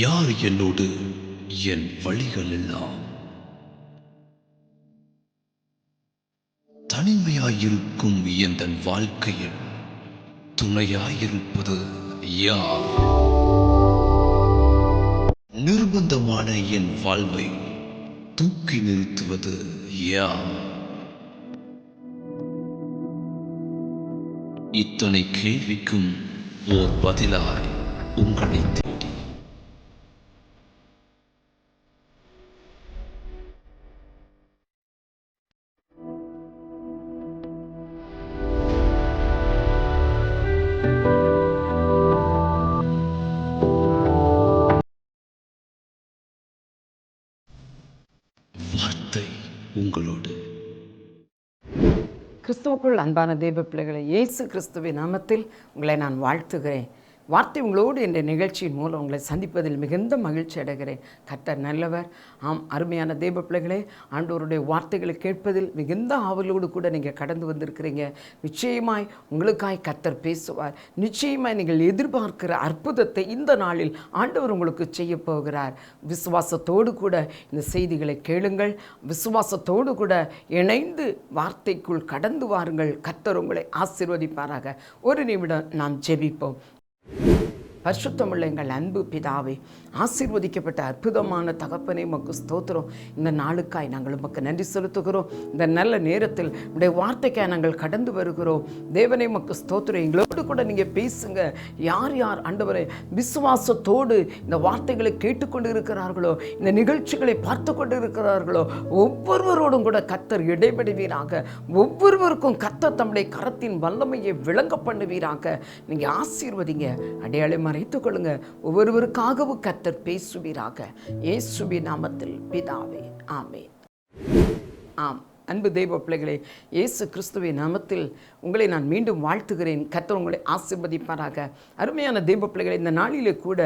யார் என்னோடு என் வழிகளெல்லாம்? தனிமையாயிருக்கும் என் வாழ்க்கையில் துணையாயிருப்பது யார்? நிர்பந்தமான என் வாழ்வை தூக்கி நிறுத்துவது யார்? இத்தனை கேள்விக்கும் ஓர் பதிலாய் உங்களை வார்த்தை உங்களோடு. கிறிஸ்துவுக்குள் அன்பான தேவ பிள்ளைகளை இயேசு கிறிஸ்துவின் நாமத்தில் உங்களை நான் வாழ்த்துகிறேன். வார்த்தை உங்களோடு என்ற நிகழ்ச்சியின் மூலம் உங்களை சந்திப்பதில் மிகுந்த மகிழ்ச்சி அடைகிறேன். கர்த்தர் நல்லவர். ஆம் அருமையான தெய்வ பிள்ளைகளே ஆண்டவருடைய வார்த்தைகளை கேட்பதில் மிகுந்த ஆவலோடு கூட நீங்கள் கடந்து வந்திருக்கிறீங்க. நிச்சயமாய் உங்களுக்காய் கத்தர் பேசுவார். நிச்சயமாய் நீங்கள் எதிர்பார்க்கிற அற்புதத்தை இந்த நாளில் ஆண்டவர் உங்களுக்கு செய்ய போகிறார். விசுவாசத்தோடு கூட இந்த செய்திகளை கேளுங்கள். விசுவாசத்தோடு கூட இணைந்து வார்த்தைக்குள் கடந்து வாருங்கள். கத்தர் உங்களை ஆசீர்வதிப்பாராக. ஒரு நிமிடம் நாம் ஜெபிப்போம். you பரிசுத்தமுள்ள எங்கள் அன்பு பிதாவை ஆசீர்வதிக்கப்பட்ட அற்புதமான தகப்பனை உமக்கு ஸ்தோத்திரம். இந்த நாளுக்காய் நாங்கள் உமக்கு நன்றி செலுத்துகிறோம். இந்த நல்ல நேரத்தில் உடைய வார்த்தைக்காய் நாங்கள் கடந்து வருகிறோம். தேவனை உமக்கு ஸ்தோத்திரம். எங்களோடு கூட நீங்கள் பேசுங்க. யார் யார் ஆண்டவரை விசுவாசத்தோடு இந்த வார்த்தைகளை கேட்டுக்கொண்டு இருக்கிறார்களோ இந்த நிகழ்ச்சிகளை பார்த்து கொண்டு இருக்கிறார்களோ ஒவ்வொருவரோடும் கூட கத்தர் இடைபடுவீராக. ஒவ்வொருவருக்கும் கத்தர் தம்முடைய கரத்தின் வல்லமையை விளங்க பண்ணுவீராக. நீங்கள் ஆசீர்வதிங்க. அடையாளமாக மறைத்து கொள்ளுங்க ஒவ்வொருவருக்காகவும் கத்தர் பேசுவீராக. இயேசுவி நாமத்தில் பிதாவே. ஆமே ஆம். அன்பு தெய்வ பிள்ளைகளே இயேசு கிறிஸ்துவின் நாமத்தில் உங்களை நான் மீண்டும் வாழ்த்துகிறேன். கர்த்தர் உங்களை ஆசிர்வதிப்பாராக. அருமையான தெய்வ பிள்ளைகளை இந்த நாளிலே கூட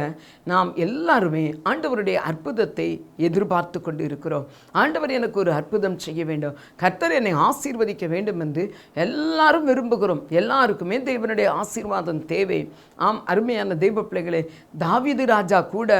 நாம் எல்லாருமே ஆண்டவருடைய அற்புதத்தை எதிர்பார்த்து கொண்டு இருக்கிறோம் ஆண்டவர் எனக்கு ஒரு அற்புதம் செய்ய வேண்டும். கர்த்தர் என்னை ஆசீர்வதிக்க வேண்டும் என்று எல்லாரும் விரும்புகிறோம். எல்லாருக்குமே தேவனுடைய ஆசீர்வாதம் தேவை. ஆம் அருமையான தெய்வ பிள்ளைகளே தாவீது ராஜா கூட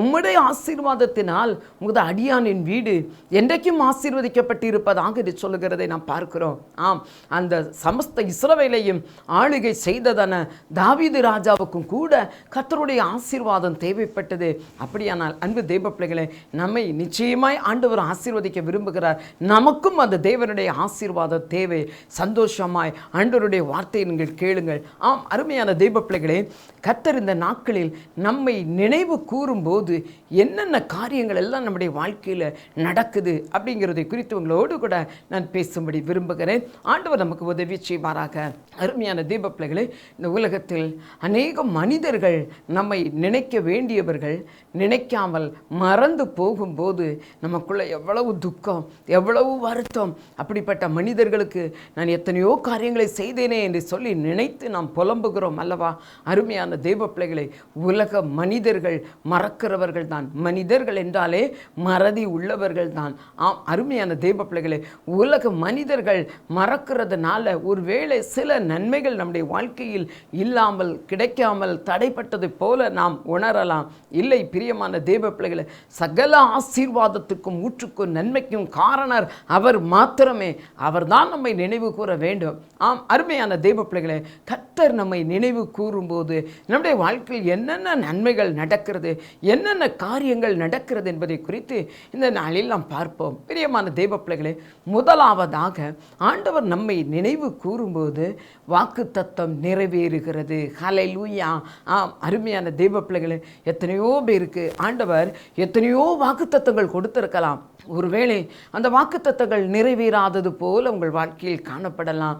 உம்முடைய ஆசீர்வாதத்தினால் உமது அடியானின் வீடு என்றைக்கும் ஆசீர்வதிக்கப்பட்டிருப்பதாக இது சொல்லுகிறதை நாம் பார்க்கிறோம். ஆம் அந்த சமஸ்த இஸ்ரவேலையும் ஆளுகை செய்ததன தாவீது ராஜாவுக்கும் கூட கத்தருடைய ஆசீர்வாதம் தேவைப்பட்டது. அப்படியானால் அன்பு தெய்வ பிள்ளைகளே நம்மை நிச்சயமாய் ஆண்டவர் ஆசீர்வதிக்க விரும்புகிறார். நமக்கும் அந்த தேவனுடைய ஆசீர்வாதம் தேவை. சந்தோஷமாய் ஆண்டவருடைய வார்த்தையை நீங்கள் கேளுங்கள். ஆம் அருமையான தெய்வ பிள்ளைகளே கத்தர் இந்த நாட்களில் நம்மை நினைவு கூறும்போது என்னென்ன காரியங்கள் எல்லாம் நம்முடைய வாழ்க்கையில் நடக்குது அப்படிங்கிறதை குறித்து உங்களோடு கூட நான் பேசும்படி விரும்புகிறேன். ஆண்டவர் நமக்கு உதவி செய்வார் செய்வாராக அருமையான தீபப்பிள்ளைகளே இந்த உலகத்தில் அநேக மனிதர்கள் நம்மை நினைக்க வேண்டியவர்கள் நினைக்காமல் மறந்து போகும்போது நமக்குள்ளே எவ்வளவு துக்கம் எவ்வளவு வருத்தம் அப்படிப்பட்ட மனிதர்களுக்கு நான் எத்தனையோ காரியங்களை செய்தேனே என்று சொல்லி நினைத்து நாம் புலம்புகிறோம் அல்லவா? அருமையான தெய்வ பிள்ளைகளை உலக மனிதர்கள் மறக்கிறவர்கள் தான். மனிதர்கள் என்றாலே மறதி உள்ளவர்கள் தான். ஆம் அருமையான தெய்வ பிள்ளைகளை உலக மனிதர்கள் மறக்கிறதுனால ஒருவேளை சில நன்மைகள் நம்முடைய வாழ்க்கையில் இல்லாமல் கிடைக்காமல் தடைப்பட்டது போல நாம் உணரலாம். இல்லை பிரியமான தேவ பிள்ளைகளை சகல ஆசீர்வாதத்துக்கும் ஊற்றுக்கும் நன்மைக்கும் காரணர் அவர் மாத்திரமே. அவர் தான் நம்மை நினைவு கூற வேண்டும். ஆம் அருமையான தெய்வ பிள்ளைகளை கத்தர் நம்மை நினைவு கூறும்போது நம்முடைய வாழ்க்கையில் என்னென்ன நன்மைகள் நடக்கிறது என்னென்ன காரியங்கள் நடக்கிறது என்பதை குறித்து இந்த நாளில் நாம் பார்ப்போம். பிரியமான தெய்வ பிள்ளைகளே முதலாவதாக ஆண்டவர் நம்மை நினைவு கூறும்போது வாக்கு தத்தம் நிறைவேறுகிறது. ஹலை லூயா ஆம் அருமையான தெய்வ பிள்ளைகளே எத்தனையோ பேருக்கு ஆண்டவர் எத்தனையோ வாக்குத்தத்தங்கள் கொடுத்திருக்கலாம். ஒருவேளை அந்த வாக்குத்தத்தங்கள் நிறைவேறாதது போல உங்கள் வாழ்க்கையில் காணப்படலாம்.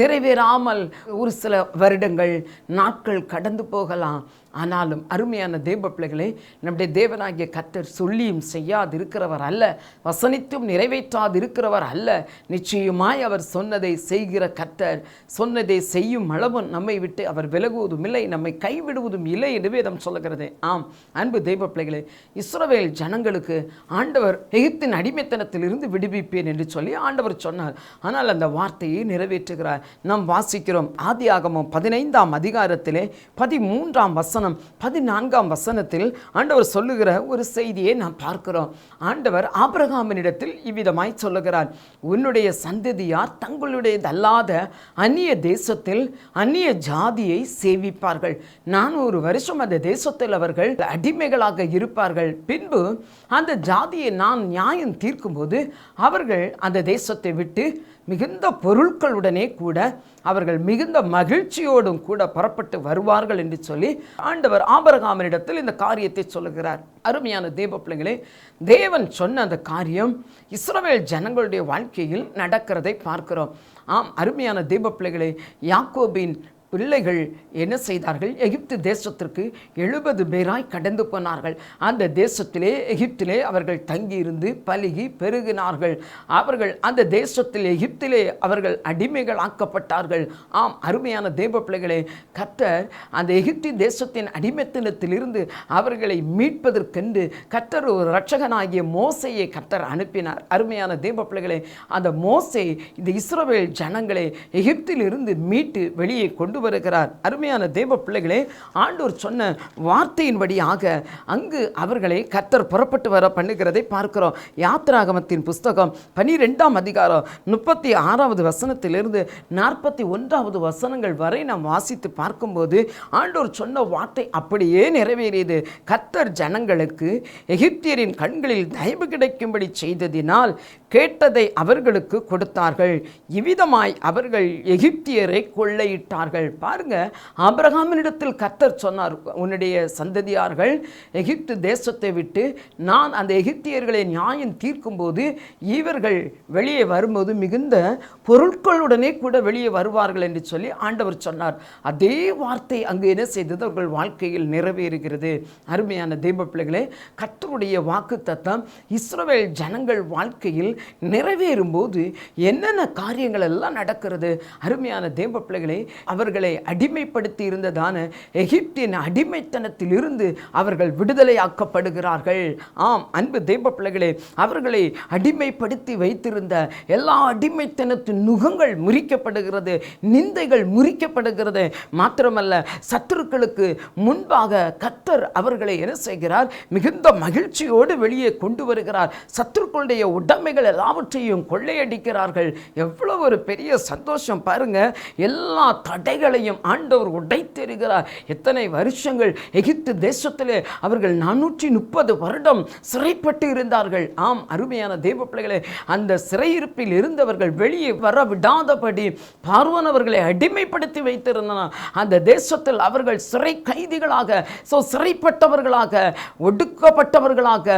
நிறைவேறாமல் ஒரு சில வருடங்கள் நாட்கள் கடந்து போகலாம். ஆனாலும் அருமையான தேவ பிள்ளைகளை நம்முடைய தேவனாகிய கத்தர் சொல்லியும் செய்யாது இருக்கிறவர் அல்ல வசனித்தும் நிறைவேற்றாது இருக்கிறவர் அல்ல. நிச்சயமாய் அவர் சொன்னதை செய்கிற கத்தர் சொன்னதை செய்யும் அளவும் நம்மை விட்டு அவர் விலகுவதும் இல்லை நம்மை கைவிடுவதும் இல்லை என்று வேதம் சொல்லுகிறது. ஆம் அன்பு தெய்வ பிள்ளைகளே இஸ்ரோவேல் ஜனங்களுக்கு ஆண்டவர் எகிப்தின் அடிமைத்தனத்திலிருந்து விடுவிப்பேன் என்று சொல்லி ஆண்டவர் சொன்னார். ஆனால் அந்த வார்த்தையை நிறைவேற்றுகிறார். நாம் வாசிக்கிறோம் ஆதி ஆகமம் பதினைந்தாம் அதிகாரத்திலே பதிமூன்றாம் வசனம் பதினான்காம் வசனத்தில் ஆண்டவர் சொல்லுகிற ஒரு செய்தியை நாம் பார்க்கிறோம். ஆண்டவர் ஆபிரகாமனிடத்தில் இவ்விதமாய் சொல்லுகிறார் உன்னுடைய சந்ததியார் தங்களுடையதல்லாத அந்நிய தேசத்தில் அந்நிய ஜாதியை சேவிப்பார்கள். நானூறு வருஷம் அந்த தேசத்தில் அவர்கள் அடிமைகளாக இருப்பார்கள். பின்பு அந்த ஜாதியை நான் நியாயம் தீர்க்கும்போது அவர்கள் அந்த தேசத்தை விட்டு மிகுந்த பொருட்களுடனே கூட அவர்கள் மிகுந்த மகிழ்ச்சியோடும் கூட புறப்பட்டு வருவார்கள் என்று சொல்லி ஆண்டவர் ஆபரகாமனிடத்தில் இந்த காரியத்தை சொல்லுகிறார். அருமையான தேவ பிள்ளைகளே தேவன் சொன்ன அந்த காரியம் இஸ்ரவேல் ஜனங்களுடைய வாழ்க்கையில் நடக்கிறதை பார்க்கிறோம். ஆம் அருமையான தேவ பிள்ளைகளே யாக்கோபின் பிள்ளைகள் என்ன செய்தார்கள்? எகிப்து தேசத்திற்கு எழுபது பேராய் கடந்து போனார்கள். அந்த தேசத்திலே எகிப்திலே அவர்கள் தங்கியிருந்து பலுகி பெருகினார்கள். அவர்கள் அந்த தேசத்தில் எகிப்திலே அவர்கள் அடிமைகள் ஆக்கப்பட்டார்கள் ஆம் அருமையான தேவ பிள்ளைகளே கத்தர் அந்த எகிப்தி தேசத்தின் அடிமைத்தனத்திலிருந்து அவர்களை மீட்பதற்கென்று கத்தர் ஒரு இரட்சகனாகிய மோசையை கத்தர் அனுப்பினார். அருமையான தேவ பிள்ளைகளே அந்த மோசை இந்த இஸ்ரோவேல் ஜனங்களை எகிப்திலிருந்து மீட்டு வெளியே கொண்டு வருகிறார். அருமையான தேவ பிள்ளைகளே ஆண்டோர் சொன்ன வார்த்தையின்படியாக அங்கு அவர்களை கத்தர் புறப்பட்டு வர பண்ணுகிறதை பார்க்கிறோம். யாத்திராகமத்தின் புஸ்தகம் பனிரெண்டாம் அதிகாரம் முப்பத்தி ஆறாவது வசனத்திலிருந்து நாற்பத்தி ஒன்றாவது வசனங்கள் வரை நாம் வாசித்து பார்க்கும்போது ஆண்டோர் சொன்ன வார்த்தை அப்படியே நிறைவேறியது. கத்தர் ஜனங்களுக்கு எகிப்தியரின் கண்களில் தயவு கிடைக்கும்படி செய்ததினால் கேட்டதை அவர்களுக்கு கொடுத்தார்கள். இவ்விதமாய் அவர்கள் எகிப்தியரை கொள்ளையிட்டார்கள். பாருங்க ஆபிரகாமினிடத்தில் கத்தர் சொன்னார் உன்னுடைய சந்ததியார்கள் எகிப்து தேசத்தை விட்டு நான் அந்த எகிப்தியர்களை நியாயம் தீர்க்கும்போது இவர்கள் வெளியே வரும்போது மிகுந்த பொருட்களுடனே கூட வெளியே வருவார்கள் என்று சொல்லி ஆண்டவர் சொன்னார். அதே வார்த்தை அங்கு என்ன செய்தது? அவர்கள் வாழ்க்கையில் நிறைவேறுகிறது. அருமையான தெய்வ பிள்ளைகளே கத்தருடைய வாக்கு தத்தம் இஸ்ரோவேல் ஜனங்கள் வாழ்க்கையில் நிறைவேறும் போது என்னென்ன காரியங்கள் எல்லாம் நடக்கிறது? அருமையான தேவ பிள்ளைகளை அவர்களை அடிமைப்படுத்தி இருந்ததான எகிப்தின் அடிமைத்தனத்திலிருந்து அவர்கள் விடுதலையாக்கப்படுகிறார்கள். ஆம் அன்பு தெய்வ பிள்ளைகளே அவர்களை அடிமைப்படுத்தி வைத்திருந்த எல்லா அடிமைத்தனத்தின் நுகங்கள் முறிக்கப்படுகிறது நிந்தைகள் முறிக்கப்படுகிறது. மாத்திரமல்ல சத்துருக்களுக்கு முன்பாக கத்தர் அவர்களை என்ன செய்கிறார்? மிகுந்த மகிழ்ச்சியோடு வெளியே கொண்டு வருகிறார். சத்துருக்களுடைய உடைமைகள் எல்லாவற்றையும் கொள்ளையடிக்கிறார்கள். எவ்வளவு ஒரு பெரிய சந்தோஷம் பாருங்க. எல்லா தடைகளையும் ஆண்டவர் உடைத்தெறுகிறார். எத்தனை வருஷங்கள் எகிப்து தேசத்தில் அவர்கள் நானூற்றி முப்பது வருடம் சிறைப்பட்டு இருந்தார்கள். ஆம் அருமையான தேவ பிள்ளைகளே அந்த சிறையிருப்பில் இருந்தவர்கள் வெளியே வர விடாதபடி பார்வன் அவர்களை அடிமைப்படுத்தி வைத்திருந்தனர். அந்த தேசத்தில் அவர்கள் சிறை கைதிகளாக ஸோ சிறைப்பட்டவர்களாக ஒடுக்கப்பட்டவர்களாக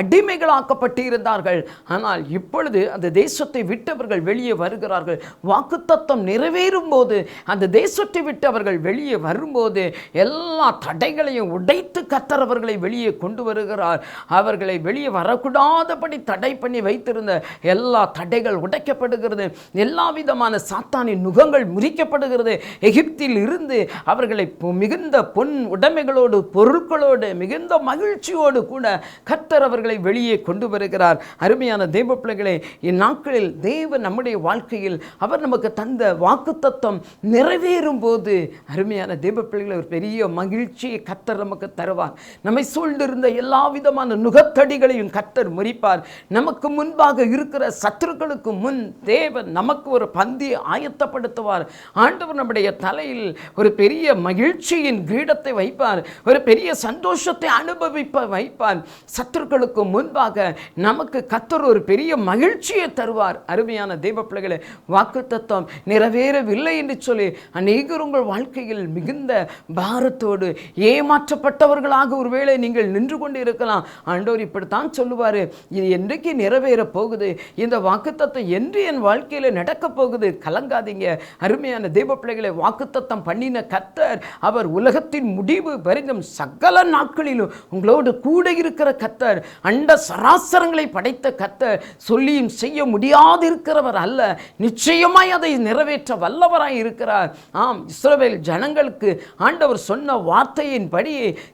அடிமைகளாக்கப்பட்டு இருந்தார்கள் ஆனால் இப்பொழுது அந்த தேசத்தை விட்டவர்கள் வெளியே வருகிறார்கள். வாக்குத்தத்தம் நிறைவேறும் போது அந்த தேசத்தை விட்டு அவர்கள் வெளியே வரும்போது எல்லா தடைகளையும் உடைத்து கத்தரவர்களை வெளியே கொண்டு வருகிறார். அவர்களை வெளியே வரக்கூடாதபடி தடை பண்ணி வைத்திருந்த எல்லா தடைகள் உடைக்கப்படுகிறது. எல்லா விதமான சாத்தானின் நுகங்கள் முறிக்கப்படுகிறது. எகிப்தில் இருந்து அவர்களை பொ- மிகுந்த பொன் உடைமைகளோடு பொருட்களோடு மிகுந்த மகிழ்ச்சியோடு கூட கத்தர் அவர்களை வெளியே கொண்டு வருகிறார். அருமையான தெய்வ பிள்ளைகளே இந்நாட்களில் தேவன் நம்முடைய வாழ்க்கையில் அவர் நமக்கு தந்த வாக்குத்தத்தம் நிறைவேறும் போது அருமையான தேவ பிள்ளைகளை ஒரு பெரிய மகிழ்ச்சியை கத்தர் நமக்கு தருவார். நம்மை சூழ்ந்திருந்த எல்லா விதமான நுகத்தடிகளையும் கத்தர் முறிப்பார். நமக்கு முன்பாக இருக்கிற சத்துருக்களுக்கு முன் தேவன் நமக்கு ஒரு பந்தியை ஆயத்தப்படுத்துவார். ஆண்டவர் நம்முடைய தலையில் ஒரு பெரிய மகிழ்ச்சியின் கிரீடத்தை வைப்பார். ஒரு பெரிய சந்தோஷத்தை அனுபவிப்ப வைப்பார். சத்துருக்களுக்கு முன்பாக நமக்கு கத்தர் ஒரு பெரிய மகிழ்ச்சியை தருவார். அருமையான தெய்வ பிள்ளைகளை வாக்கு தத்துவம் நிறைவேறவில்லை என்று சொல்லி அநேகர் உங்கள் வாழ்க்கையில் மிகுந்த பாரத்தோடு ஏமாற்றப்பட்டவர்களாக ஒருவேளை நீங்கள் நின்று கொண்டு இருக்கலாம். ஆண்டோர் இப்படித்தான் சொல்லுவார். இது என்றைக்கு நிறைவேறப் போகுது? இந்த வாக்குத்தத்தம் என்று என் வாழ்க்கையில் நடக்கப் போகுது? கலங்காதீங்க. அருமையான தெய்வ பிள்ளைகளை வாக்குத்தத்தம் பண்ணின கத்தர் அவர் உலகத்தின் முடிவு வரைக்கும் சகல நாட்களிலும் உங்களோடு கூட இருக்கிற கத்தர் அண்ட சராசரங்களை படைத்த கத்தர் சொல்லியும் செய்ய முடியாதிருக்கிறவர் அல்ல. நிச்சயமாய் அதை நிறைவேற்ற வல்லவராய் இருக்கிறார். ஆம் இஸ்ரோவேல் ஜனங்களுக்கு ஆண்டவர் சொன்ன வார்த்தையின்படி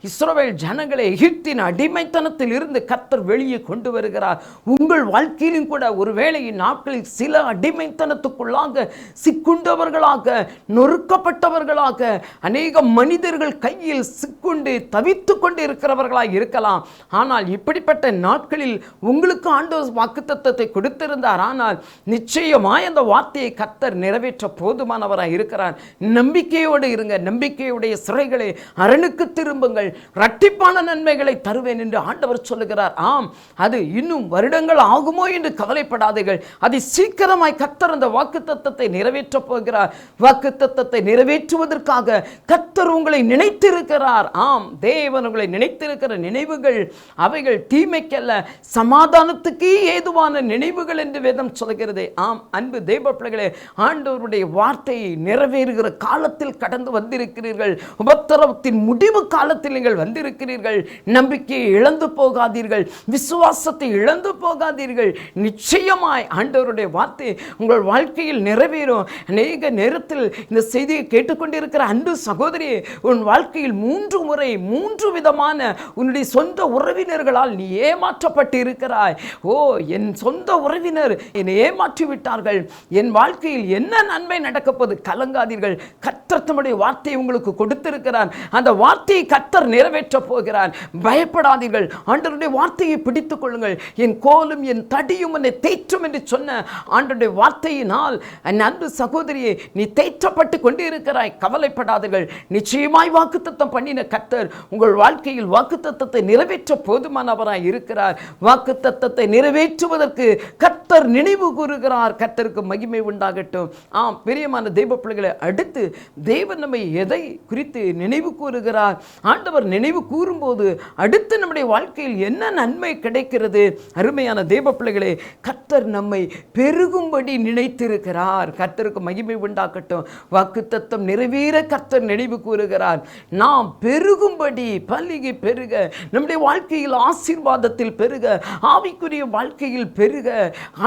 இஸ்ரோவேல் ஜனங்களை எகிப்தின் அடிமைத்தனத்தில் இருந்து கத்தர் வெளியே கொண்டு வருகிறார். உங்கள் வாழ்க்கையிலும் கூட ஒருவேளை நாட்களில் சில அடிமைத்தனத்துக்குள்ளாக சிக்குண்டவர்களாக நொறுக்கப்பட்டவர்களாக அநேக மனிதர்கள் கையில் சிக்குண்டு தவித்து கொண்டு இருக்கிறவர்களாக இருக்கலாம். ஆனால் இப்படிப்பட்ட நாட்களில் உங்களுக்கு ஆண்டவர் வாக்குத்தத்தை கொடுத்திருந்தார். ஆனால் நிச்சயமாய் அந்த வார்த்தையை கத்தர் நிறைவேற்ற போதுமானவராக இருக்கிறார். நம்பிக்கையோடு இருங்க. நம்பிக்கையுடைய சிறைகளை அரணுக்கு திரும்புங்கள். இரட்டிப்பான நன்மைகளை தருவேன் என்று ஆண்டவர் சொல்லுகிறார். ஆம் அது இன்னும் வருடங்கள் ஆகுமோ என்று கவலைப்படாதீர்கள். அதை சீக்கிரமாய் கத்தர் அந்த வாக்குத்தத்தத்தை நிறைவேற்றப் போகிறார். வாக்குத்தத்தத்தை நிறைவேற்றுவதற்காக கத்தர் உங்களை நினைத்திருக்கிறார். ஆம் தேவன் உங்களை நினைத்திருக்கிற நினைவுகள் அவைகள் தீமைக்கல்ல. சமாதானத்துக்கே ஏதுவாக ஏதுவான நினைவுகள் என்று வேதம் சொல்கிறது ஆம் அன்பு தேவ பிள்ளைகளே ஆண்டவருடைய வார்த்தையை நிறைவேறுகிற காலத்தில் கடந்து வந்திருக்கிறீர்கள். உபத்திரவத்தின் முடிவு காலத்தில் நீங்கள் வந்திருக்கிறீர்கள். நம்பிக்கையை இழந்து போகாதீர்கள். விசுவாசத்தை இழந்து போகாதீர்கள். நிச்சயமாய் ஆண்டவருடைய வார்த்தை உங்கள் வாழ்க்கையில் நிறைவேறும். அநேக நேரத்தில் இந்த செய்தியை கேட்டுக்கொண்டிருக்கிற அன்பு சகோதரி உன் வாழ்க்கையில் மூன்று முறை மூன்று விதமான உன்னுடைய சொந்த உறவினர்களால் நீ ஏமாற்றப்பட்டு இருக்கிறாய் ஓ என் சொந்த உறவினர் என்னை ஏமாற்றி விட்டார்கள். என் வாழ்க்கையில் என்ன நன்மை நடக்கப்போது கலங்காதீர்கள். கத்தர் தம்முடைய வார்த்தையை உங்களுக்கு கொடுத்திருக்கிறார். அந்த வார்த்தையை கத்தர் நிறைவேற்றப் போகிறார். பயப்படாதீர்கள். ஆண்டருடைய வார்த்தையை பிடித்துக் கொள்ளுங்கள். என் கோலும் என் தடியும் என்னை தேற்றும் என்று சொன்ன ஆண்டருடைய வார்த்தையினால் என் அன்பு சகோதரியை நீ தேற்றப்பட்டு கொண்டிருக்கிறாய். கவலைப்படாதீர்கள். நிச்சயமாய் வாக்குத்தத்தம் பண்ணின கத்தர் உங்கள் வாழ்க்கையில் வாக்குத்தத்தத்தை நிறைவேற்ற போதுமானவராய் இருக்கிறார். வாக்குத்தத்தத்தை நிறைவேற்றுவதற்கு கத்தர் நினைவு கூறுகிறார். கத்தருக்கு மகிமை உண்டாகட்டும். ஆம் பெரியமான தெய்வ பிள்ளைகளை அடுத்து தேவன் நம்மை எதை குறித்து நினைவு கூறுகிறார்? ஆண்டவர் நினைவு கூறும்போது அடுத்து நம்முடைய வாழ்க்கையில் என்ன நன்மை கிடைக்கிறது? அருமையான தெய்வ பிள்ளைகளே கத்தர் நம்மை பெருகும்படி நினைத்திருக்கிறார். கத்தருக்கு மகிமை உண்டாக்கட்டும் வாக்குத்தத்தம் நிறைவேற கத்தர் நினைவு கூறுகிறார். நாம் பெருகும்படி பல்லிகை பெருக நம்முடைய வாழ்க்கையில் ஆசீர்வாதத்தில் பெருக ஆவிக்குரிய வாழ்க்கையில் பெருக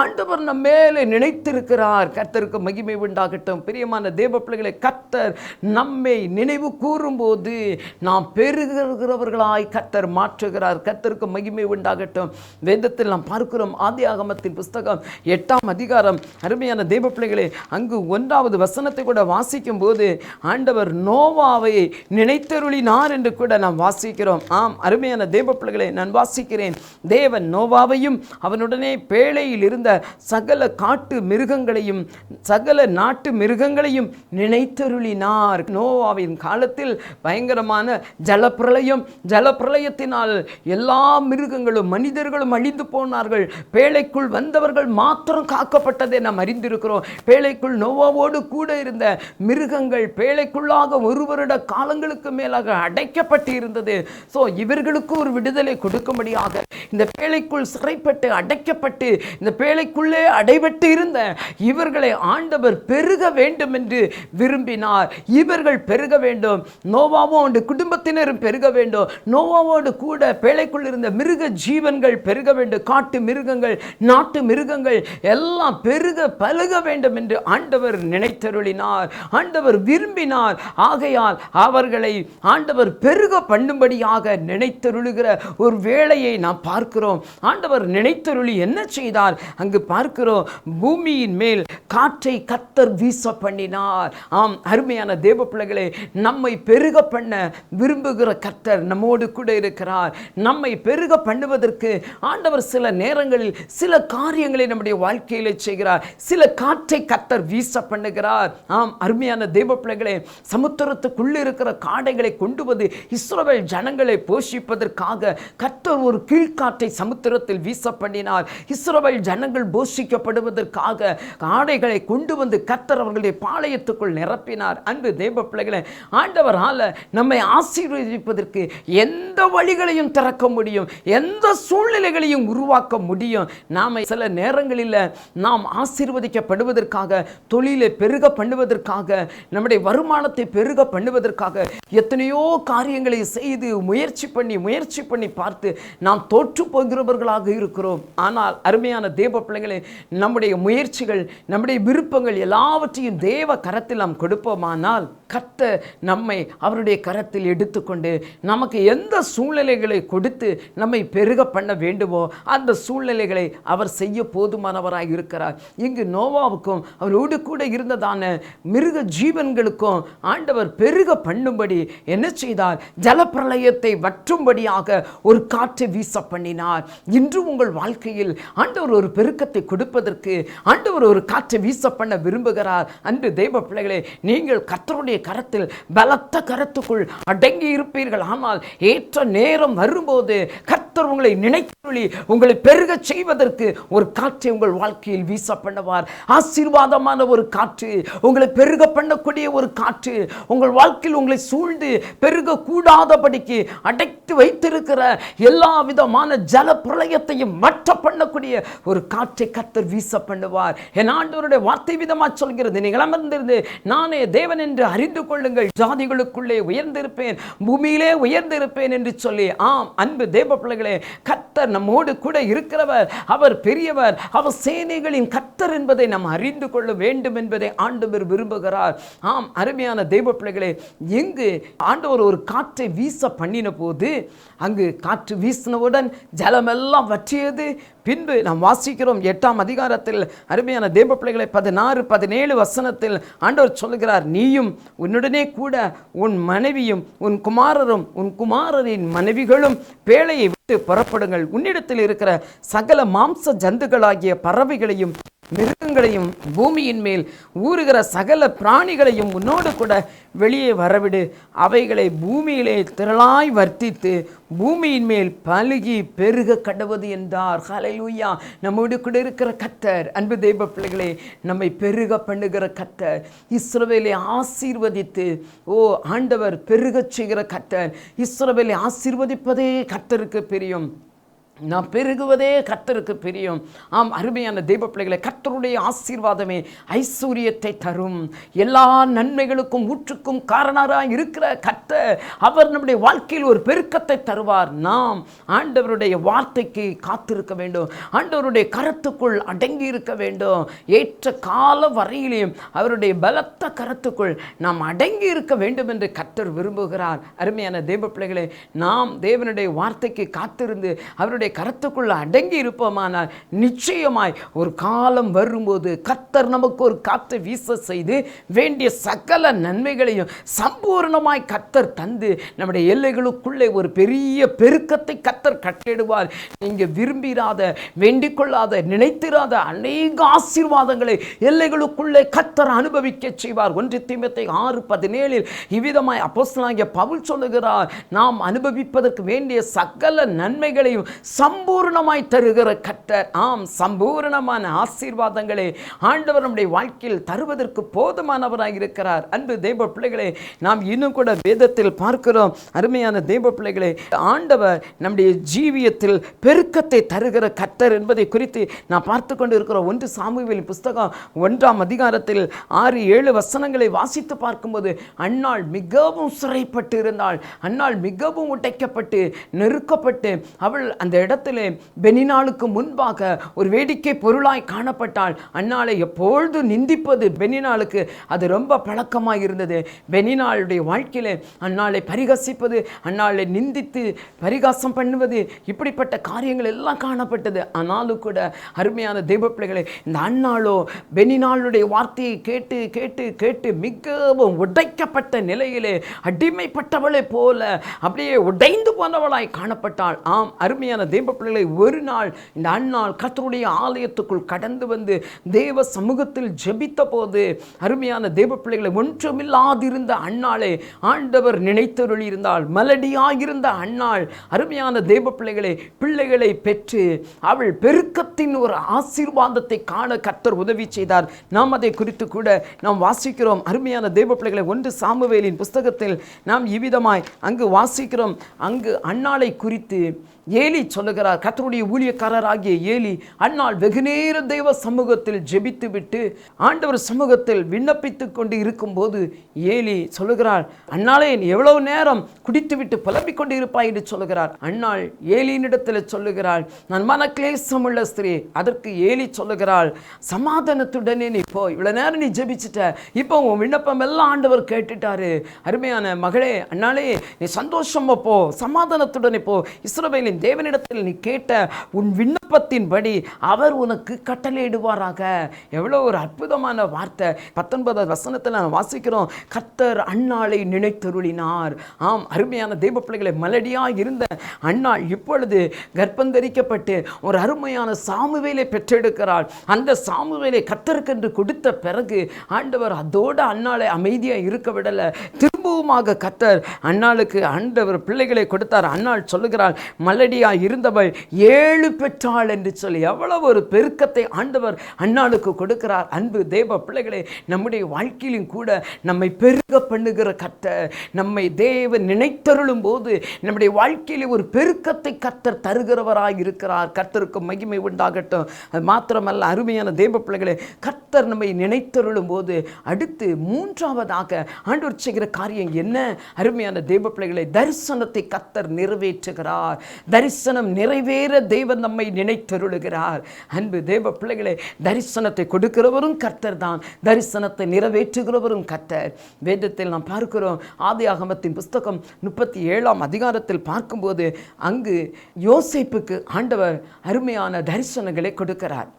ஆண்டவர் நம் மேலே நினைத்திருக்கிறார். கர்த்தருக்கு மகிமை உண்டாகட்டும். பிரியமான தேவ பிள்ளைகளை கர்த்தர் நம்மை நினைவு கூறும்போது நாம் பெருகிறவர்களாய் கர்த்தர் மாற்றுகிறார். கர்த்தருக்கு மகிமை உண்டாகட்டும். வேதத்தில் நாம் பார்க்கிறோம் ஆதி ஆகமத்தின் புஸ்தகம் எட்டாம் அதிகாரம். அருமையான தேவ பிள்ளைகளே அங்கு ஒன்றாவது வசனத்தை கூட வாசிக்கும் போது ஆண்டவர் நோவாவை நினைத்தருளினார் என்று கூட நாம் வாசிக்கிறோம். ஆம் அருமையான தேவ பிள்ளைகளை நான் வாசிக்கிறேன். தேவன் நோவாவையும் அவனுடனே பேழையில் இருந்த சகல காட்டு மிருகங்களையும் சகல நாட்டு மிருகங்களையும் நினைத்தருளினார். நோவாவின் காலத்தில் பயங்கரமான ஜலப்பிரளயம் ஜலப்பிரளயத்தினால் எல்லா மிருகங்களும் மனிதர்களும் அழிந்து போனார்கள். பேழைக்குள் வந்தவர்கள் மாத்திரம் காக்கப்பட்டதை நாம் அறிந்திருக்கிறோம். பேழைக்குள் நோவாவோடு கூட இருந்த மிருகங்கள் பேழைக்குள்ளாக ஒரு வருட காலங்களுக்கு மேலாக அடைக்கப்பட்டு இருந்தது ஸோ இவர்களுக்கு ஒரு விடுதலை கொடுக்கும்படியாக இந்த பேழைக்குள் சிறைப்பட்டு அடைக்கப்பட்டு இந்த பேழைக்குள்ளே அடைபட்டு இருந்த இவர்களை ஆண்டவர் பெருக வேண்டும் என்று விரும்பினார். இவர்கள் பெருக வேண்டும். நோவாவோடு குடும்பத்தினரும் பெருக வேண்டும். நோவாவோடு கூட பேழைக்குள் இருந்த மிருக ஜீவன்கள் பெருக வேண்டும். காட்டு மிருகங்கள் நாட்டு மிருகங்கள் எல்லாம் பெருக பழுக வேண்டும் என்று ஆண்டவர் நினைத்தருளினார். ஆண்டவர் விரும்பினார். ஆகையால் அவர்களை ஆண்டவர் பெருக பண்ணும்படியாக நினைத்தருளுகிற ஒரு வேலையை நாம் பார்க்கிறோம். ஆண்டவர் நினைத்தருளி என்ன என்ன செய்தார் அங்கு பார்க்கிறோம் பூமியின் மேல் காற்றை கத்தர் வீச பண்ணினார் ஆம் அருமையான தேவ பிள்ளைகளே நம்மை பெருக பண்ண விரும்புகிற கத்தர் நம்மோடு கூட இருக்கிறார். நம்மை பெருக பண்ணுவதற்கு ஆண்டவர் சில நேரங்களில் சில காரியங்களை நம்முடைய வாழ்க்கையில செய்கிறார். சில காற்றை கத்தர் வீச பண்ணுகிறார் ஆம் அருமையான தேவ பிள்ளைகளே சமுத்திரத்துக்குள்ள இருக்கிற காடைகளை கொண்டு வந்து இஸ்ரோவேல் ஜனங்களை போஷிப்பதற்காக கத்தர் ஒரு கீழ்காற்றை சமுத்திரத்தில் வீச பண்ணினார் இஸ்ரவேல் ஜனங்கள் போஷிக்கப்படுவதற்காக காடைகளை கொண்டு வந்து கத்தர் அவர்களுடைய பாளையத்துக்குள் நிரப்பினார். அன்பு தேவ பிள்ளைகளை ஆண்டவரால் நம்மை ஆசீர்வதிப்பதற்கு எந்த வழிகளையும் திறக்க முடியும் எந்த சூழ்நிலைகளையும் உருவாக்க முடியும். நாம் சில நேரங்களில் நாம் ஆசீர்வதிக்கப்படுவதற்காக தொழிலை பெருக பண்ணுவதற்காக நம்முடைய வருமானத்தை பெருக பண்ணுவதற்காக எத்தனையோ காரியங்களை செய்து முயற்சி பண்ணி முயற்சி பண்ணி பார்த்து நாம் தோற்று போகிறவர்களாக இருக்கிறோம். ஆனால் அருமையான தேவ பிள்ளைகளே நம்முடைய முயற்சிகள் நம்முடைய விருப்பங்கள் எல்லாவற்றையும் தேவ கரத்தில் நாம் கொடுப்போமானால் கத்த நம்மை அவருடைய கரத்தில் எடுத்துக்கொண்டு நமக்கு எந்த சூழ்நிலைகளை கொடுத்து நம்மை பெருக பண்ண வேண்டுமோ அந்த சூழ்நிலைகளை அவர் செய்ய போதுமானவராக இருக்கிறார். இங்கு நோவாவுக்கும் அவரோடு கூட இருந்ததான மிருக ஜீவன்களுக்கும் ஆண்டவர் பெருக பண்ணும்படி என்ன செய்தார்? ஜலப்பிரளயத்தை வற்றும்படியாக ஒரு காற்றை வீச பண்ணினார். இன்று உங்கள் வாழ்க்கையில் ஆண்டவர் ஒரு பெருக்கத்தை கொடுப்பதற்கு ஆண்டவர் ஒரு காற்றை வீச பண்ண விரும்புகிறார். அன்று தெய்வ பிள்ளைகளை நீங்கள் கத்தருடைய கரத்தில் பலத்த கரத்துக்குள் அடங்கி இருப்பீர்கள். ஆனால் ஏற்ற நேரம் வரும்போது கர்த்தர் உங்களை நினைத்தொழி உங்களை பெருக செய்வதற்கு ஒரு காற்றை உங்கள் வாழ்க்கையில் வீச பண்ணுவார். ஆசீர்வாதமான ஒரு காற்று உங்களை பெருக பண்ணக்கூடிய ஒரு காற்று உங்கள் வாழ்க்கையில் உங்களை சூழ்ந்து பெருக கூடாதபடிக்கு அடைத்து வைத்திருக்கிற எல்லா விதமான ஜல பிரளயத்தையும் மற்ற பண்ணக்கூடிய ஒரு காற்றை கத்தர் வீச பண்ணுவார். என் ஆண்டவருடைய வார்த்தை விதமாக சொல்கிறது நீங்கள் அமர்ந்திருந்து நானே தேவன் என்று அறிந்து கொள்ளுங்கள் ஜாதிகளுக்குள்ளே உயர்ந்திருப்பேன் பூமியிலே உயர்ந்திருப்பேன் என்று சொல்லி ஆம் அன்பு தேவ பிள்ளைகளே கத்தர் நம்மோடு கூட இருக்கிறவர் அவர் பெரியவர் அவர் சேனைகளின் கத்தர் என்பதை நாம் அறிந்து கொள்ள வேண்டும் என்பதை ஆண்டவர் விரும்புகிறார். ஆம் அருமையான தெய்வ பிள்ளைகளே எங்கு ஆண்டவர் ஒரு காற்றை வீச பண்ணின போது அங்கு காற்று வீசினவுடன் ஜலமெல்லாம் வற்றியது. பின்பு நாம் வாசிக்கிறோம் எட்டாம் அதிகாரத்தில் அருமையான தேவ பிள்ளைகளை பதினாறு பதினேழு வசனத்தில் ஆண்டவர் சொல்லுகிறார் நீயும் உன்னுடனே கூட உன் மனைவியும் உன் குமாரரும் உன் குமாரரின் மனைவிகளும் பேழையை விட்டு புறப்படுங்கள். உன்னிடத்தில் இருக்கிற சகல மாம்ச ஜந்துகளாகிய பறவைகளையும் மிருகங்களையும் பூமியின் மேல் ஊறுகிற சகல பிராணிகளையும் உன்னோடு கூட வெளியே வரவிடு. அவைகளை பூமியிலே திரளாய் வர்த்தித்து பூமியின் மேல் பழுகி பெருக கடவுது என்றார். ஹலையூயா நம்மோடு கூட இருக்கிற கத்தர் அன்பு தெய்வ பிள்ளைகளே நம்மை பெருக பண்ணுகிற கத்தர் இஸ்ரவேலை ஆசீர்வதித்து ஓ ஆண்டவர் பெருகச் செய்கிற கத்தர் இஸ்ரவேலை ஆசீர்வதிப்பதே கத்தருக்கு பிரியும். நாம் பெருகுவதே கர்த்தருக்கு பிரியும். ஆம் அருமையான தெய்வ பிள்ளைகளை கர்த்தருடைய ஆசீர்வாதமே ஐஸ்வர்யத்தை தரும். எல்லா நன்மைகளுக்கும் ஊற்றுக்கும் காரணராக இருக்கிற கர்த்தர் அவர் நம்முடைய வாழ்க்கையில் ஒரு பெருக்கத்தை தருவார். நாம் ஆண்டவருடைய வார்த்தைக்கு காத்திருக்க வேண்டும். ஆண்டவருடைய கருத்துக்குள் அடங்கி இருக்க வேண்டும். ஏற்ற கால வரையிலையும் அவருடைய பலத்த கருத்துக்குள் நாம் அடங்கி இருக்க வேண்டும் என்று கர்த்தர் விரும்புகிறார். அருமையான தெய்வ பிள்ளைகளை நாம் தேவனுடைய வார்த்தைக்கு காத்திருந்து அவருடைய கரத்துக்குள்ள அடங்கி இருப்போமானால் நிச்சயமாய் ஒரு காலம் வரும்போது கத்தர் நமக்கு ஒரு காற்று வீச செய்து வேண்டிய சகல நன்மைகளையும் சம்பூர்ணமாய் கத்தர் தந்து நம்முடைய எல்லைகளுக்குள்ளே ஒரு பெரிய பெருக்கத்தை கத்தர் கட்டிடுவார். நீங்கள் விரும்பிராத வேண்டிக்கொள்ளாத நினைத்திராத அநேக ஆசீர்வாதங்களை எல்லைகளுக்குள்ளே கத்தர் அனுபவிக்க செய்வார். ஒன்று தீமத்தை ஆறு பதினேழில் இவ்விதமாய் அப்போஸ்தலாகிய பவுல் சொல்லுகிறார் நாம் அனுபவிப்பதற்கு வேண்டிய சகல நன்மைகளையும் சம்பூர்ணமாய் தருகிற கர்த்தர் ஆம் சம்பூர்ணமான ஆசீர்வாதங்களை ஆண்டவர் நம்முடைய வாழ்க்கையில் தருவதற்கு போதுமானவராக இருக்கிறார். அன்பு தெய்வ பிள்ளைகளே நாம் இன்னும் கூட வேதத்தில் பார்க்கிறோம். அருமையான தெய்வ பிள்ளைகளே ஆண்டவர் நம்முடைய ஜீவியத்தில் பெருக்கத்தை தருகிற கத்தர் என்பதை குறித்து நான் பார்த்து கொண்டு இருக்கிறோம் ஒன்று சாமுவேலின் புஸ்தகம் ஒன்றாம் அதிகாரத்தில் ஆறு ஏழு வசனங்களை வாசித்து பார்க்கும்போது அன்னாள் மிகவும் சிறைப்பட்டு இருந்தாள். அன்னாள் மிகவும் உடைக்கப்பட்டு நெருக்கப்பட்டு அவள் அந்த இடத்திலே பெனினாளுக்கு முன்பாக ஒரு வேடிக்கை பொருளாய் காணப்பட்டாள். அன்னாலை எப்பொழுது நிந்திப்பது பெனினாளுக்கு? அது ரொம்ப பழக்கமாக இருந்தது. பெனினாளுடைய வாழ்க்கையிலே அன்னாலை பரிகசிப்பது அன்னாலை நிந்தித்து பரிகாசம் பண்ணுவது இப்படிப்பட்ட காரியங்கள் எல்லாம் காணப்பட்டது. ஆனாலும் கூட அருமையான தெய்வ பிள்ளைகளை இந்த அன்னாளோ பெனினாளுடைய வார்த்தையை கேட்டு கேட்டு கேட்டு மிகவும் உடைக்கப்பட்ட நிலையிலே அடிமைப்பட்டவளை போல அப்படியே உடைந்து போனவளாய் காணப்பட்டாள். ஆம் அருமையான தெய்வ பிள்ளைகளை ஒரு நாள் இந்த அந்நாள் கர்த்தருடைய ஆலயத்துக்குள் கடந்து வந்து தேவ சமூகத்தில் ஜெபித்த போது அருமையான தேவப்பிள்ளைகளை பிள்ளைகளை ஒன்றுமில்லாதிருந்த அந்நாளே ஆண்டவர் நினைத்தருள் இருந்தால் மலடியாயிருந்த அந்நாள் அருமையான தெய்வ பிள்ளைகளை பிள்ளைகளை பெற்று அவள் பெருக்கத்தின் ஒரு ஆசீர்வாதத்தை காண கர்த்தர் உதவி செய்தார். நாம் அதை குறித்து கூட நாம் வாசிக்கிறோம். அருமையான தேவப்பிள்ளைகளை பிள்ளைகளை ஒன்று சாமுவேலின் புஸ்தகத்தில் நாம் இவ்விதமாய் அங்கு வாசிக்கிறோம். அங்கு அன்னாளை குறித்து ஏலி சொல்லுகிறார் கர்த்தருடைய ஊழியக்காரராகிய ஏலி அன்னால் வெகுநேர தெய்வ சமூகத்தில் ஜெபித்து விட்டு ஆண்டவர் சமூகத்தில் விண்ணப்பித்து கொண்டு இருக்கும்போது ஏலி சொல்லுகிறார் அண்ணாளே எவ்வளவு நேரம் குடித்து விட்டு புலம்பிக் கொண்டு இருப்பாய் என்று சொல்லுகிறார். அண்ணாள் ஏலியினிடத்தில் சொல்லுகிறாள் நான் மனக்லேசமுள்ள ஸ்திரீ. அதற்கு ஏலி சொல்லுகிறாள் சமாதானத்துடனே நீ போ. இவ்வளோ நேரம் நீ ஜெபிச்சிட்ட. இப்போ உன் விண்ணப்பம் எல்லாம் ஆண்டவர் கேட்டுட்டாரு. அருமையான மகளே அண்ணாளே நீ சந்தோஷமா போ. சமாதானத்துடனே போ. இஸ்ரவேலின் தேவனிடத்தில் நீ கேட்ட உன் விண்ணப்பத்தின்படி அவர் உனக்கு கட்டளையிடுவாராக. எவ்வளோ ஒரு அற்புதமான வார்த்தை. பத்தொன்பதாவது வசனத்தில் நான் வாசிக்கிறோம் கர்த்தர் அண்ணாளை நினைத்தருளினார். ஆம் அருமையான தெய்வ பிள்ளைகளை மலடியாக இருந்த அண்ணாள் இப்பொழுது கர்ப்பந்தரிக்கப்பட்டு ஒரு அருமையான சாமுவேலை பெற்றெடுக்கிறாள். அந்த சாமுவேலை கர்த்தருக்கென்று கொடுத்த பிறகு ஆண்டவர் அதோட அண்ணாளை அமைதியாக இருக்க விடலை. திரும்பவுமாக கத்தர் அண்ணாளுக்கு ஆண்டவர் பிள்ளைகளை கொடுத்தார். அண்ணாள் சொல்லுகிறாள் மலடியா இருந்தவள் ஏழு பெற்றாள் என்று சொல்லி எவ்வளவு ஒரு பெருக்கத்தை ஆண்டவர் அண்ணாளுக்கு கொடுக்கிறார். அன்பு தேவ பிள்ளைகளே நம்முடைய வாழ்க்கையிலும் கூட நம்மை பெருக பண்ணுகிற கத்தர் நம்மை தேவ நினைத்தருளும் போது நம்முடைய வாழ்க்கையிலே ஒரு பெருக்கத்தை கத்தர் தருகிறவராய் இருக்கிறார். கத்தருக்கு மகிமை உண்டாகட்டும். அது மாத்திரமல்ல அருமையான தேவ பிள்ளைகளே கத்தர் நம்மை நினைத்தருளும் போது அடுத்து மூன்றாவதாக ஆண்டவர் செய்கிற காரியம் என்ன? அருமையான தெய்வ பிள்ளைகளை தரிசனத்தை கத்தர் நிறைவேற்றுகிறார். தரிசனம் நிறைவேற தேவன் நம்மை நினைத்தருளுகிறார். அன்பு தேவ பிள்ளைகளை தரிசனத்தை கொடுக்கிறவரும் கர்த்தர் தான். தரிசனத்தை நிறைவேற்றுகிறவரும் கர்த்தர். வேதத்தில் நாம் பார்க்கிறோம் ஆதியாகமத்தின் புஸ்தகம் முப்பத்தி ஏழாம் அதிகாரத்தில் பார்க்கும்போது அங்கு யோசிப்புக்கு ஆண்டவர் அருமையான தரிசனங்களை கொடுக்கிறார்.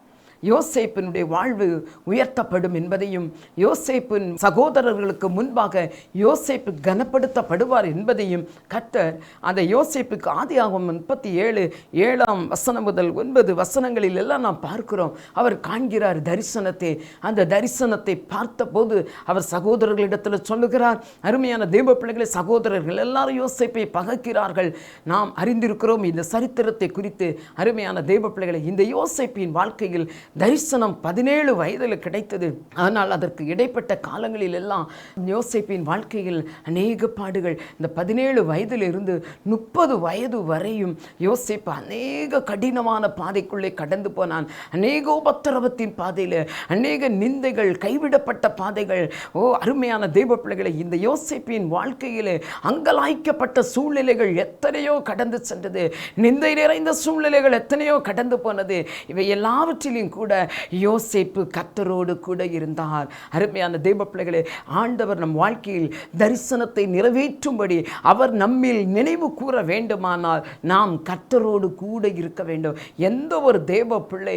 யோசேப்பினுடைய வாழ்வு உயர்த்தப்படும் என்பதையும் யோசேப்பின் சகோதரர்களுக்கு முன்பாக யோசேப்பு கனப்படுத்தப்படுவார் என்பதையும் கத்தர் அந்த யோசேப்புக்கு ஆதியாகும் முப்பத்தி ஏழு ஏழாம் வசனம் முதல் ஒன்பது வசனங்களில் எல்லாம் நாம் பார்க்கிறோம். அவர் காண்கிறார் தரிசனத்தை. அந்த தரிசனத்தை பார்த்தபோது அவர் சகோதரர்களிடத்தில் சொல்லுகிறார் அருமையான தெய்வ பிள்ளைகளை சகோதரர்கள் எல்லாரும் யோசேப்பை பகைக்கிறார்கள். நாம் அறிந்திருக்கிறோம் இந்த சரித்திரத்தை குறித்து. அருமையான தெய்வ பிள்ளைகளை இந்த யோசைப்பின் வாழ்க்கையில் தரிசனம் பதினேழு வயதில் கிடைத்தது. ஆனால் அதற்கு இடைப்பட்ட காலங்களில் எல்லாம் யோசேப்பின் வாழ்க்கையில் அநேக பாடுகள். இந்த பதினேழு வயதிலிருந்து முப்பது வயது வரையும் யோசிப்பு அநேக கடினமான பாதைக்குள்ளே கடந்து போனான். அநேக உபத்திரவத்தின் பாதையில் அநேக நிந்தைகள் கைவிடப்பட்ட பாதைகள். ஓ அருமையான தெய்வ பிள்ளைகளை இந்த யோசிப்பின் வாழ்க்கையில் அங்கலாய்க்கப்பட்ட சூழ்நிலைகள் எத்தனையோ கடந்து சென்றது. நிந்தை நிறைந்த சூழ்நிலைகள் எத்தனையோ கடந்து போனது. இவை எல்லாவற்றிலும் கூட யோசேப்பு கத்தரோடு கூட இருந்தார். அருமையான தெய்வ பிள்ளைகளே ஆண்டவர் நம் வாழ்க்கையில் தரிசனத்தை நிறைவேற்றும்படி அவர் நம்மில் நினைவு கூற வேண்டுமானால் நாம் கத்தரோடு கூட இருக்க வேண்டும். எந்த ஒரு தேவ பிள்ளை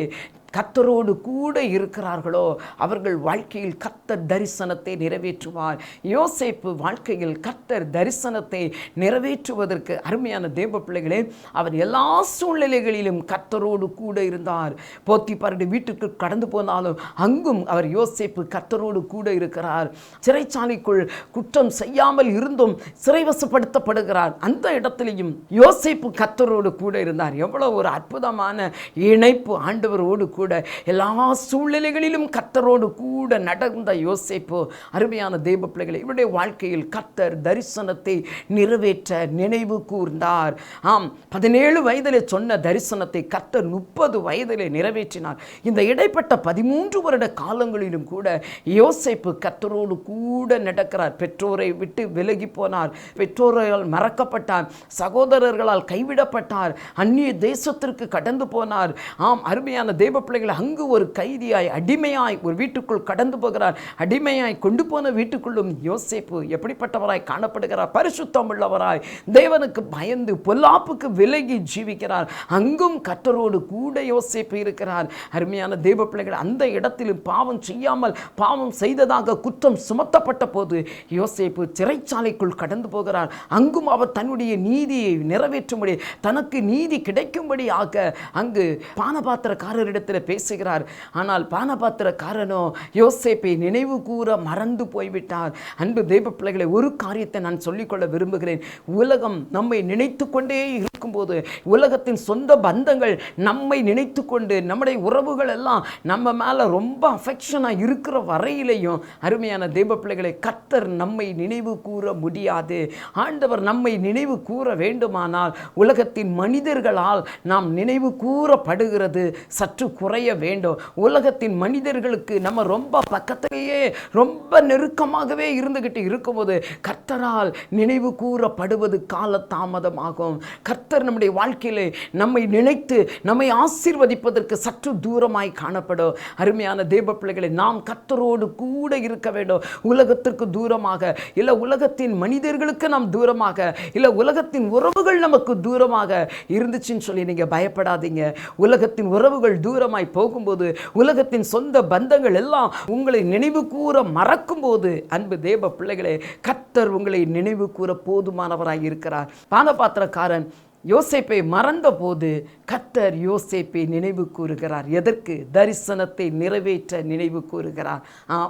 கத்தரோடு கூட இருக்கிறார்களோ அவர்கள் வாழ்க்கையில் கத்தர் தரிசனத்தை நிறைவேற்றுவார். யோசேப்பு வாழ்க்கையில் கத்தர் தரிசனத்தை நிறைவேற்றுவதற்கு அருமையான தேவ பிள்ளைகளே அவர் எல்லா சூழ்நிலைகளிலும் கத்தரோடு கூட இருந்தார். போத்திப்பாருடைய வீட்டுக்கு கடந்து போனாலும் அங்கும் அவர் யோசேப்பு கத்தரோடு கூட இருக்கிறார். சிறைச்சாலைக்குள் குற்றம் செய்யாமல் இருந்தும் சிறைவசப்படுத்தப்படுகிறார். அந்த இடத்திலையும் யோசேப்பு கத்தரோடு கூட இருந்தார். எவ்வளோ ஒரு அற்புதமான இணைப்பு ஆண்டவரோடு கூட எல்லா சூழ்நிலைகளிலும் கத்தரோடு கூட நடந்த யோசிப்பு அருமையான தெய்வ பிள்ளைகளை இவருடைய வாழ்க்கையில் கத்தர் தரிசனத்தை நிறைவேற்ற நினைவு கூர்ந்தார். ஆம் பதினேழு வயதிலே சொன்ன தரிசனத்தை கத்தர் முப்பது வயதிலே நிறைவேற்றினார். இந்த இடைப்பட்ட பதிமூன்று வருட காலங்களிலும் கூட யோசிப்பு கத்தரோடு கூட நடக்கிறார். பெற்றோரை விட்டு விலகி போனார். பெற்றோரால் மறக்கப்பட்டார். சகோதரர்களால் கைவிடப்பட்டார். அந்நிய தேசத்திற்கு கடந்து போனார். ஆம் அருமையான தேவ பிள்ளைகள் அங்கு ஒரு கைதியாய் அடிமையாய் ஒரு வீட்டுக்குள் கடந்து போகிறார். அடிமையாய் கொண்டு போன வீட்டுக்குள்ளும் யோசேப்பு எப்படிப்பட்டவராய் காணப்படுகிறார்? பரிசுத்தம் உள்ளவராய் தேவனுக்கு பயந்து பொல்லாப்புக்கு விலகி ஜீவிக்கிறார். அங்கும் கற்றரோடு கூட யோசேப்பு இருக்கிறார். அருமையான தெய்வ பிள்ளைகள் அந்த இடத்திலும் பாவம் செய்யாமல் பாவம் செய்ததாக குற்றம் சுமத்தப்பட்ட போது யோசேப்பு சிறைச்சாலைக்குள் கடந்து போகிறார். அங்கும் அவர் தன்னுடைய நீதியை நிறைவேற்றும்படி தனக்கு நீதி கிடைக்கும்படியாக அங்கு பானபாத்திரக்காரரிடத்தில் பேசுகிறார். ஆனால் பானபாத்திரக்காரனோ யோசேப்பை நினைவு கூற மறந்து போய்விட்டார். அன்பு தெய்வ பிள்ளைகளை ஒரு காரியத்தை நான் சொல்லிக்கொள்ள விரும்புகிறேன். உலகம் நம்மை நினைத்து கொண்டே இருக்கும்போது உலகத்தின் சொந்த பந்தங்கள் நம்மை நினைத்து கொண்டு நம்முடைய உறவுகள் எல்லாம் நம்ம மேலே ரொம்ப அஃபெக்ஷனாக இருக்கிற வரையிலையும் அருமையான தெய்வ பிள்ளைகளை கத்தர் நம்மை நினைவு கூற முடியாது. ஆண்டவர் நம்மை நினைவு கூற வேண்டுமானால் உலகத்தின் மனிதர்களால் நாம் நினைவு கூறப்படுகிறது. சற்று குறைய வேண்டும். உலகத்தின் மனிதர்களுக்கு நம்ம ரொம்ப பக்கத்திலேயே ரொம்ப நெருக்கமாகவே இருந்துகிட்டு இருக்கும்போது கர்த்தரால் நினைவு கூறப்படுவது கால தாமதமாகும் கர்த்தர் நம்முடைய வாழ்க்கையிலே நம்மை நினைத்து நம்மை ஆசீர்வதிப்பதற்கு சற்று தூரமாய் காணப்படும். அருமையான தேவ பிள்ளைகளை நாம் கர்த்தரோடு கூட இருக்க வேண்டும். உலகத்திற்கு தூரமாக இல்லை உலகத்தின் மனிதர்களுக்கு நாம் தூரமாக இல்லை உலகத்தின் உறவுகள் நமக்கு தூரமாக இருந்துச்சுன்னு சொல்லி நீங்கள் பயப்படாதீங்க. உலகத்தின் உறவுகள் தூரமாய் போகும்போது உலகத்தின் சொந்த பந்தங்கள் எல்லாம் உங்களை நினைவு கூற மறக்கும்போது அன்பு தேவ பிள்ளைகளே கத்தர் உங்களை நினைவு கூற போதுமானவராய் இருக்கிறார். பானபாத்திரக்காரன் யோசேப்பை மறந்தபோது கத்தர் யோசேப்பை நினைவு கூறுகிறார். எதற்கு? தரிசனத்தை நிறைவேற்ற நினைவு கூறுகிறார்.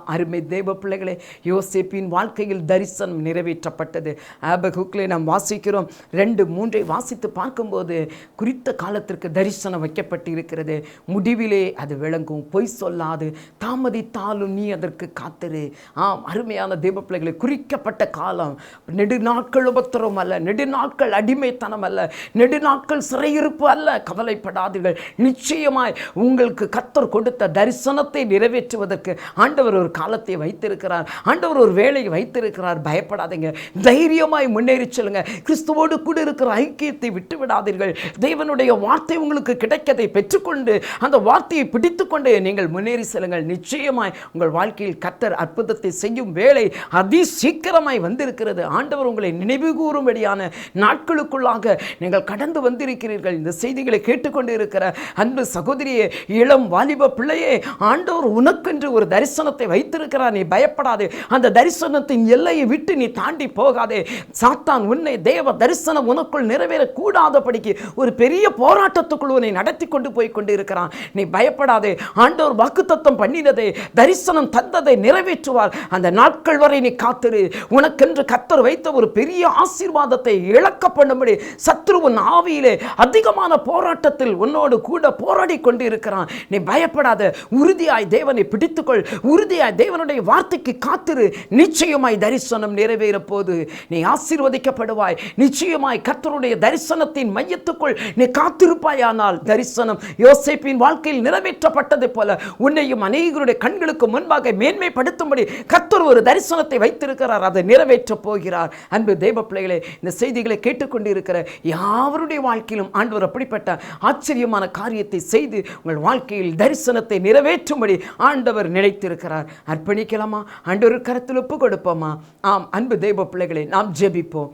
அருமை தேவ பிள்ளைகளே யோசேப்பின் வாழ்க்கையில் தரிசனம் நிறைவேற்றப்பட்டது. ஆபகுக்கிலே நாம் வாசிக்கிறோம். ரெண்டு மூன்றை வாசித்து பார்க்கும்போது குறித்த காலத்திற்கு தரிசனம் வைக்கப்பட்டு இருக்கிறது முடிவிலே அது விளங்கும். பொய் சொல்லாது. தாமதித்தாலும் நீ அதற்கு காத்திரு. ஆம் அருமையான தேவ பிள்ளைகளை குறிக்கப்பட்ட காலம். நெடுநாட்கள் உபத்திரம் அல்ல. நெடுநாட்கள் அடிமைத்தனம் அல்ல. நெடுநாட்கள் சிறையிருப்பு அல்ல. கவலைப்படாதீர்கள். நிச்சயமாய் உங்களுக்கு கத்தர் கொடுத்த தரிசனத்தை நிறைவேற்றுவதற்கு ஆண்டவர் ஒரு காலத்தை வைத்திருக்கிறார். ஆண்டவர் ஒரு வேலையை வைத்திருக்கிறார். பயப்படாதீங்க. தைரியமாய் முன்னேறி செல்லுங்க. கிறிஸ்துவோடு கூட இருக்கிற ஐக்கியத்தை விட்டு விடாதீர்கள் தேவனுடைய வார்த்தை உங்களுக்கு கிடைக்கதை பெற்றுக்கொண்டு அந்த வார்த்தையை பிடித்துக்கொண்டு நீங்கள் முன்னேறி செல்லுங்கள். நிச்சயமாய் உங்கள் வாழ்க்கையில் கத்தர் அற்புதத்தை செய்யும் வேலை அதி சீக்கிரமாய் வந்திருக்கிறது. ஆண்டவர் உங்களை நினைவு கூறும்படியான நாட்களுக்குள்ளாக நீங்கள் நீங்கள் கடந்து வந்திருக்கிறீர்கள். இந்த செய்திகளை கேட்டுக்கொண்டு இருக்கிற அன்பு சகோதரியே இளம் வாலிப பிள்ளையே ஆண்டவர் உனக்கென்று ஒரு தரிசனத்தை வைத்திருக்கிறார். நீ பயப்படாதே. அந்த தரிசனத்தின் எல்லையை விட்டு நீ தாண்டி போகாதே. சாத்தான் உன்னை தேவ தரிசனம் உனக்குள் நிறைவேறக்கூடாதபடிக்கு ஒரு பெரிய போராட்டத்துக்குள் உன்னை நடத்தி கொண்டு போய் கொண்டு இருக்கிறான் நீ பயப்படாதே. ஆண்டவர் வாக்குத்தத்தம் பண்ணினதை தரிசனம் தந்ததை நிறைவேற்றுவார். அந்த நாட்கள் வரை நீ காத்திரு. உனக்கென்று கத்தர் வைத்த ஒரு பெரிய ஆசீர்வாதத்தை இழக்க பண்ணும்படி சத்ரு உன் ஆவியிலே அதிகமான போராட்டத்தில் உன்னோடு கூட போராடி கொண்டு இருக்கிறான் நீ பயப்படாத உறுதியாய் தேவனை பிடித்துக்கொள். உறுதியாய் தேவனுடைய வார்த்தைக்கு காத்திரு. நிச்சயமாய் தரிசனம் நிறைவேற போது நீ ஆசீர்வதிக்கப்படுவாய். நிச்சயமாய் கத்தருடைய தரிசனத்தின் மையத்துக்குள் நீ காத்திருப்பாயானால் தரிசனம் யோசிப்பின் வாழ்க்கையில் நிறைவேற்றப்பட்டது போல உன்னையும் அநேகருடைய கண்களுக்கு முன்பாக மேன்மைப்படுத்தும்படி கத்தர் ஒரு தரிசனத்தை வைத்திருக்கிறார். அதை நிறைவேற்றப் போகிறார். அன்பு தெய்வ பிள்ளைகளே இந்த செய்திகளை கேட்டுக்கொண்டிருக்கிற யாவருடைய வாழ்க்கையிலும் ஆண்டவர் அப்படிப்பட்ட ஆச்சரியமான காரியத்தை செய்து உங்கள் வாழ்க்கையில் தரிசனத்தை நிறைவேற்றும்படி ஆண்டவர் நினைத்திருக்கிறார் அர்ப்பணிக்கலாமா? ஆண்டவர் கருத்தில் ஒப்பு கொடுப்போமா? ஆம் அன்பு தெய்வ பிள்ளைகளை நாம் ஜெபிப்போம்.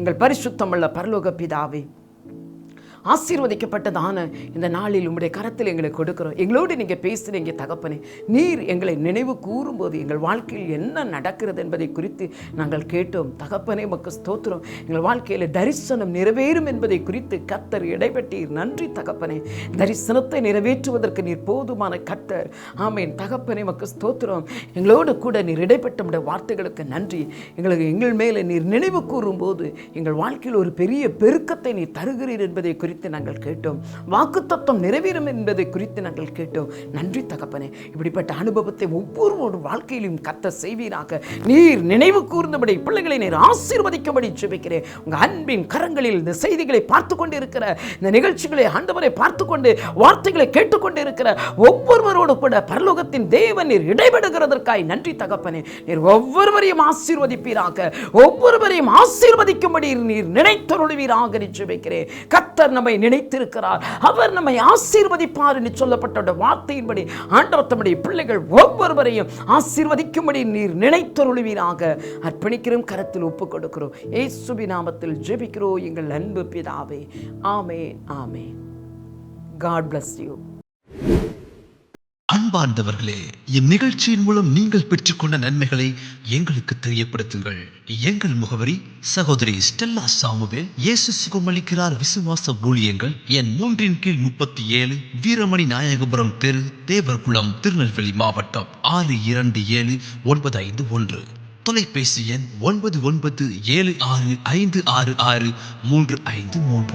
எங்கள் பரிசுத்தமுள்ள பரலோக பிதாவே ஆசீர்வதிக்கப்பட்டதான இந்த நாளில் உம்முடைய கரத்தில் எங்களை கொடுக்கிறோம். எங்களோடு நீங்கள் பேசுகிறீங்க தகப்பனே நீர் எங்களை நினைவு கூறும்போது எங்கள் வாழ்க்கையில் என்ன நடக்கிறது என்பதை குறித்து நாங்கள் கேட்டோம். தகப்பனே மக்கு ஸ்தோத்திரம். எங்கள் வாழ்க்கையில் தரிசனம் நிறைவேறும் என்பதை குறித்து கத்தர் இடைப்பட்டீர் நன்றி தகப்பனே. தரிசனத்தை நிறைவேற்றுவதற்கு நீர் போதுமான கத்தர். ஆமேன். தகப்பனே மக்கு ஸ்தோத்திரம். எங்களோடு கூட நீர் இடைப்பட்ட வார்த்தைகளுக்கு நன்றி. எங்களுக்கு எங்கள் மேலே நீர் நினைவு கூறும்போது எங்கள் வாழ்க்கையில் ஒரு பெரிய பெருக்கத்தை நீர் தருகிறீர் என்பதை குறித்து குறித்து நாங்கள் கேட்டோம். வாக்கு தத்துவம் நிறைவேறும் என்பதை குறித்து நாங்கள் கேட்டோம். நன்றி தகப்பனே. இப்படிப்பட்ட அனுபவத்தை ஒவ்வொருவரோட வாழ்க்கையிலும் கத்த செய்வீராக. நீர் நினைவு கூர்ந்தபடி பிள்ளைகளை நீர் ஆசீர்வதிக்கும்படி ஜெபிக்கிறேன். உங்கள் அன்பின் கரங்களில் இந்த செய்திகளை பார்த்து கொண்டு இருக்கிற இந்த நிகழ்ச்சிகளை ஆண்டவரை பார்த்து கொண்டு வார்த்தைகளை கேட்டுக்கொண்டு இருக்கிற ஒவ்வொருவரோடு கூட பரலோகத்தின் தேவன் நீர் இடைபெடுகிறதற்காய் நன்றி தகப்பனே. நீர் ஒவ்வொருவரையும் ஆசீர்வதிப்பீராக. ஒவ்வொருவரையும் ஆசீர்வதிக்கும்படி நீர் நினைத்தருளுவீராக நிச்சயிக்கிறேன் கத்தர் நம்ம நினைத்திருக்கிறார். அவர் நம்மை ஆசீர்வதிப்பார் என்று சொல்லப்பட்ட வார்த்தையின்படி ஆண்டவர் தம்முடைய பிள்ளைகள் ஒவ்வொருவரையும் ஆசீர்வதிக்கும்படி நீர் நினைத்தருளுவீராக. அர்ப்பணிக்கிறோம் கரத்தில் ஒப்பு கொடுக்கிறோம். ஏசுபி நாமத்தில் ஜெபிக்கிறோம் எங்கள் அன்பு பிதாவே. ஆமேன் ஆமேன். காட் பிளஸ் யூ அன்பார்ந்தவர்களே இந்நிகழ்ச்சியின் மூலம் நீங்கள் பெற்றுக்கொண்ட நன்மைகளை எங்களுக்கு தெரியப்படுத்துங்கள். எங்கள் முகவரி சகோதரி ஸ்டெல்லா சாமுவேல். இயேசு சுகமளிக்கிறார் விசுவாச ஊழியங்கள் என் மூன்றின் கீழ் முப்பத்தி ஏழு வீரமணி நாயகபுரம் தெரு தேவர்குளம் திருநெல்வேலி மாவட்டம் ஆறு இரண்டு ஏழு ஒன்பது ஐந்து ஒன்று. தொலைபேசி எண் ஒன்பது ஒன்பது ஏழு ஆறு ஐந்து ஆறு ஆறு மூன்று ஐந்து மூன்று.